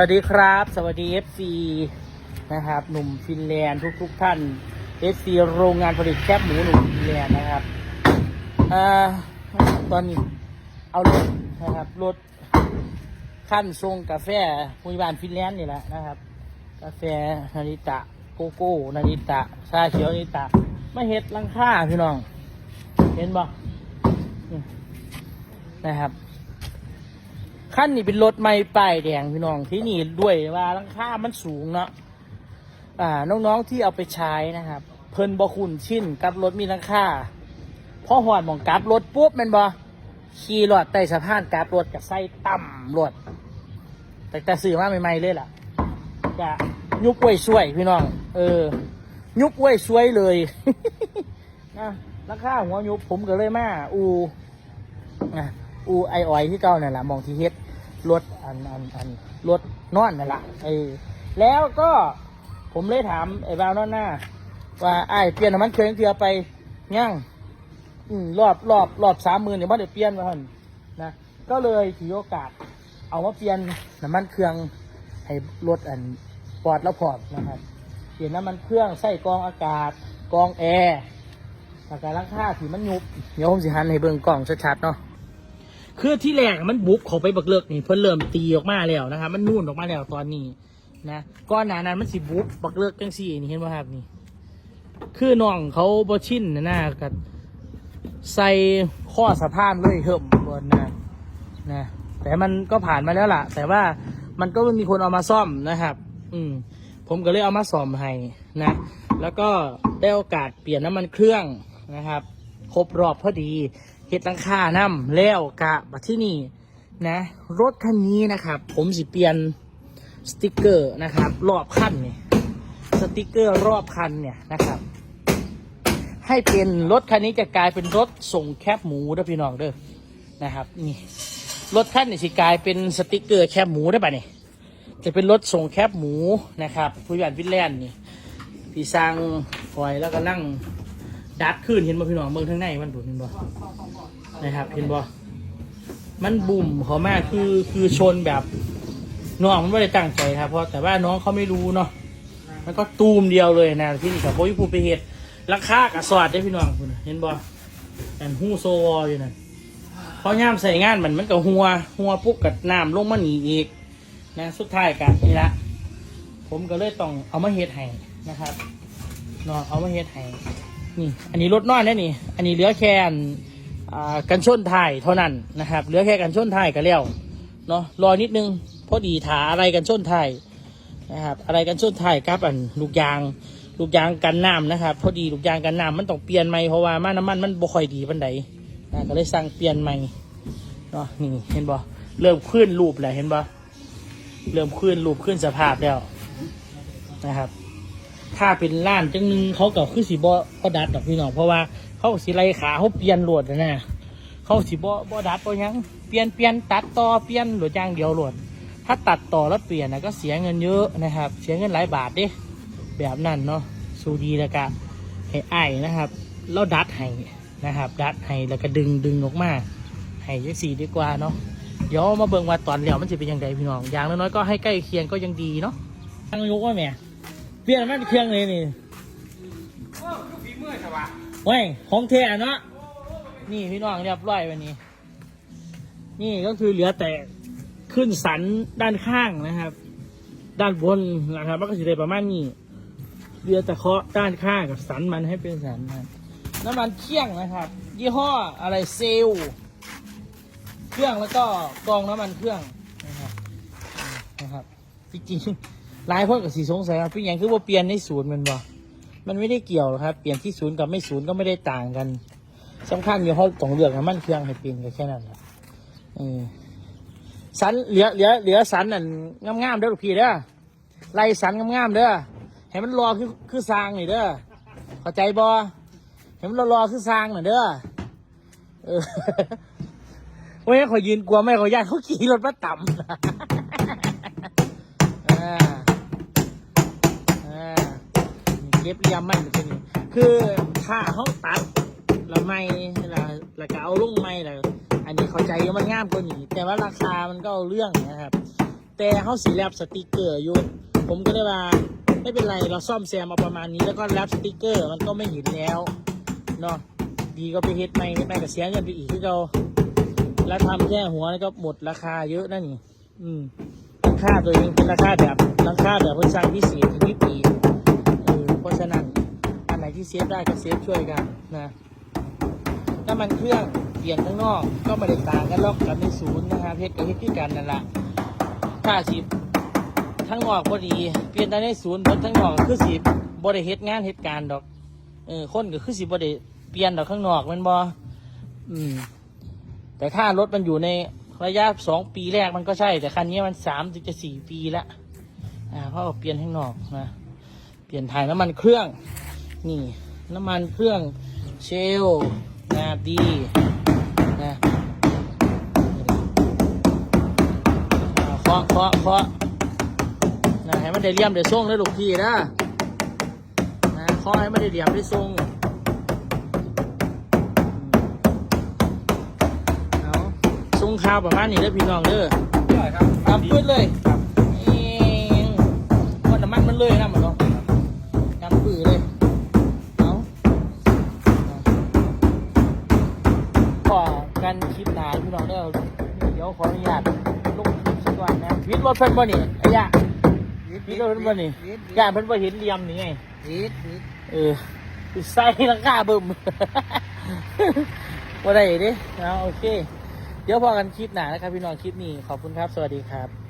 วัสดีครับ สวัสดี FC นะครับ หนุ่มฟินแลนด์ทุกๆท่าน FC โรงงานผลิตแคบหมูหนุ่มฟินแลนด์นะครับอ่าตอนนี้เอารถนะครับรถขั้นทรงกาแฟพยบาลฟินแลนด์นี่แหละนะครับ กาแฟนาริตะโกโก้นาริตะชาเขียวนาริตะมาเฮ็ดลังค่าพี่น้อง เห็นบ่นะครับ ขั้นนี้เป็นรถไม่ป้ายแดงพี่น้องที่นี่ด้วยว่าราคามันสูงเนาะอ่าน้องๆที่เอาไปใช้นะครับ เพิ่นบ่คุ้นชินกับรถมีราคาพอหอดมองกลับรถปุ๊บม่นบ่ขี่รถใต้สะพานกลับรถกับไส้ต่ำรถแต่แต่ซื้อมาใหม่ๆเลยล่ะจะยุกไว้ช่วยพี่น้อง เออ ยุกไว้ช่วยเลยนะราคาหัวยุบผมก็เลยมาอูอะอูไอออยที่เก่าเนั่นแหละมองที่เฮ็ด รถอันอันอันรถนอนนั่นแหละเออแล้วก็ผมเลยถามไอ้บาวนอนหน้า ว่าไอ้เปลี่ยนน้ำมันเครื่องเทือไปยังอืมรอบรอบรอบสามหมื่นเดี๋ยวมันเดี๋ยวเปลี่ยนมาหันนะก็เลยถือโอกาส เอามาเปลี่ยนน้ำมันเครื่องให้รถอันปลอดแล้วพอดนะครับเปลี่ยนน้ำมันเครื่องใส่กองอากาศกองแอร์แล้วก็ราคาที่มันยุบเดี๋ยวผมสิหันให้เบิ่งกล่องชัดๆเนาะ คือที่แรกมันบุบเขาไปบักเลิกนี่เพิ่นเริ่มตีออกมาแล้วนะครับ มันนู่นออกมาแล้วตอนนี้นะก้อนหนานั้นมันสิบุบบักเลิกจังสี่นี่เห็นไหมครับนี่ คือน้องเขาบ่ชินนะนะกับใส่ข้อสะพานเลยเหิมบนนะนะแต่มันก็ผ่านมาแล้วล่ะ แต่ว่ามันก็มีคนเอามาซ่อมนะครับ อืมผมก็เลยเอามาซ่อมให้นะ แล้วก็ได้โอกาสเปลี่ยนน้ำมันเครื่องนะครับ ครบรอบพอดี เฮ็ดหลังคาน้ำแล้วกะบัดที่นี่นะ รถคันนี้นะครับ ผมสิเปลี่ยนสติกเกอร์นะครับ รอบคันนี่สติกเกอร์รอบคันเนี่ยนะครับ ให้เป็นรถคันนี้จะกลายเป็นรถส่งแคบหมูด้อพี่น้องเด้อนะครับนี่รถคันนี้สิกลายเป็นสติกเกอร์แคบหมูได้ปะนี่จะเป็นรถส่งแคบหมูนะครับผู้ใหญ่วิลแลนด์นี่พี่สร้างคอยแล้วก็นั่ง ดัดขึ้นเห็นบ่พี่น้องเมืองทั้งในมันบุเห็นบ่นะครับ เห็นบ่มันบุ่มเขามากคือคือชนแบบน้องมันไม่ได้ตั้งใจครับเพราะแต่ว่าน้องเขาไม่รู้เนาะมันก็ตูมเดียวเลยนะที่นี่กับโบยภูไปเหตุราคากับสอดได้พี่น้องคุณเห็นบ่อันหู้โซวออยู่นั่นพอย่ามใส่งานมันมันก็หัว หัวปุ๊บกับน้ำลงมาหนีอีกนะสุดท้ายกันนี่ละผมก็เลยต้องเอามาเฮ็ดให้นะครับเนาะเอามาเฮ็ดให้ นี่ อันนี้รถน้อยนะนี่ อันนี้เหลือแค่กันชนท้ายเท่านั้นนะครับ เหลือแค่กันชนท้ายก็แล้วเนาะรอนิดนึงพอดีถาอะไรกันชนท้ายนะครับอะไรกันชนท้ายครับอันลูกยางลูกยางกันน้ำนะครับ พอดีลูกยางกันน้ำมันต้องเปลี่ยนใหม่เพราะว่ามาน้ำมันมันบ่ค่อยดีปันใดนะก็เลยสั่งเปลี่ยนใหม่เนาะนี่เห็นบ่เริ่มขึ้นรูปแล้วเห็นบ่เริ่มขึ้นรูปขึ้นสภาพแล้วนะครับ ถ้าเป็นล้านจังหนึงเขาก็คือสีบ่บ่ดัดดอกพี่น้องเพราะว่าเขาสีไล่ขาเขาเปลี่ยนโหลดนะนะเขาสีบ่บ่ดัดบ่หยังเปลี่ยนเปลี่ยนตัดต่อเปลี่ยนโหลดยางเดียวโหลด ถ้าตัดต่อแล้วเปลี่ยนนะก็เสียเงินเยอะนะครับ เสียเงินหลายบาทเด้แบบนั้นเนาะสูดีแล้วก็ให้ไอ้นะครับแล้วดัดให้นะครับ ดัดให้แล้วก็ดึงดึงออกมาให้ยังสีดีกว่าเนาะเดี๋ยวมาเบิ่งว่าตอนแล้วมันจะเป็นยังไงพี่น้องอย่างน้อยๆก็ให้ใกล้เคียงก็ยังดีเนาะตั้งยกว่าแม่ เปลี่ยนมันเครื่องเลยนี่เว้ยของเทเนาะนี่พี่น้องเรียบร้อยวันนี้ นี่ก็คือเหลือแต่ขึ้นสันด้านข้างนะครับ ด้านบนนะครับมันก็จะได้ประมาณนี้เรือตะเคาะด้านข้างกับสันมันให้เป็นสันมันน้ำมันเคี่ยงนะครับ ยี่ห้ออะไรเซลเครื่องแล้วก็กองน้ำมันเครื่องนะครับนะครับจริงๆ หลายคนกับสีสงสัยว่าพี่ยังคือว่าเปลี่ยนในศูนย์มันบ่มันไม่ได้เกี่ยวหรอกครับ เปลี่ยนที่ศูนย์กับไม่ศูนย์ก็ไม่ได้ต่างกันสำคัญอยู่ห้องต้องเลือกน้ำมันเครื่องให้เปลี่ยนก็แค่นั้นแหละเออสันเหลือเหลือเหลือสันนั่นงามๆเด้อลูกพี่เด้อไล่สันงามๆเด้อให้มันรอคือคือสร้างนี่เด้อเข้าใจบ่ให้มันรอรอคือสร้างน่ะเด้อเออเว้ยเขายืนกลัวไม่เขาญาติเขาขี่รถมาต่ำ อ่าอ่า เก็บเหลี่ยมมันเป็นคือถ้าเขาตัดแล้วไม่แล้วแล้วก็เอาลุ่งไม่แล้วอันนี้เข้าใจว่ามันง่ามกว่านี้แต่ว่าราคามันก็เอาเรื่องนะครับ แต่เขาสีแลบสติกเกอร์อยู่ผมก็เลยว่าไม่เป็นไรเราซ่อมแซมมาประมาณนี้แล้วก็แลบสติกเกอร์มันก็ไม่เห็นแล้วเนาะดีก็ไปเฮ็ดไม่เฮ็ดไม่ก็เสียเงินไปอีกที่เราแล้วทำแค่หัวนี่ก็หมดราคาเยอะนั่นนี่อืมราคาตัวเองเป็นราคาแบบราคาแบบเพิ่นสร้างพิเศษถึงที่ปีเออเพราะฉะนั้นอันไหนที่เซ ฟได้ก็เซฟช่วยกันนะน้ำมันเครื่องเปลี่ยนข้างนอกก็ไม่ได้ต่างกันหรอกกับในศูนย์นะครับเฮ็ดกับเฮ็ดที่กันนั่นแหละค่าสิบทั้งนอกพอดี เปลี่ยนได้ในศูนย์บิดทั้งนอกคือสิบ่ได้เฮ็ดงานเฮ็ดการณ์ดอกเออคนก็คือสิบ่ได้เปลี่ยนดอกข้างนอกมันบ่อืม แต่ถ้ารถมันอยู่ในระยะสองปีแรกมันก็ใช่ แต่คันนี้มันสามถึงจะสี่ปีละอ่าเพราะเปลี่ยนข้างนอกนะเปลี่ยนถ่ายน้ำมันเครื่อง นี่ น้ำมันเครื่องเชลลนะดีนะอ่าเคาะเคาะเคาะนะให้มันได้เลี่ยมได้ทรงได้ลูกพี่นะนะขอให้มันได้เลี่ยมได้ทรงเอาทรงข้าวประมาณนี้เด้อพี่น้องเด้อครับตามปื้ดเลยเองว่าน้ำมันมันเลยนะมันเนาะ กันคลิปหนาพี่น้องเด้อเดี๋ยวขออนุญาตลงคลิปสักวันนะวิทย์รถเพิ่นบ่นี่ไอ้ยะวิทย์รถเพิ่นบ่นี่ย่านเพิ่นบ่เห็นเหลี่ยมนี่ไงวิทย์วิทย์เออใส่ลังกาเบิ่มว่าได้เดิเอาโอเค เดี๋ยวพอกันคลิปหน้านะครับพี่น้องคลิปนี้ขอบคุณครับ สวัสดีครับ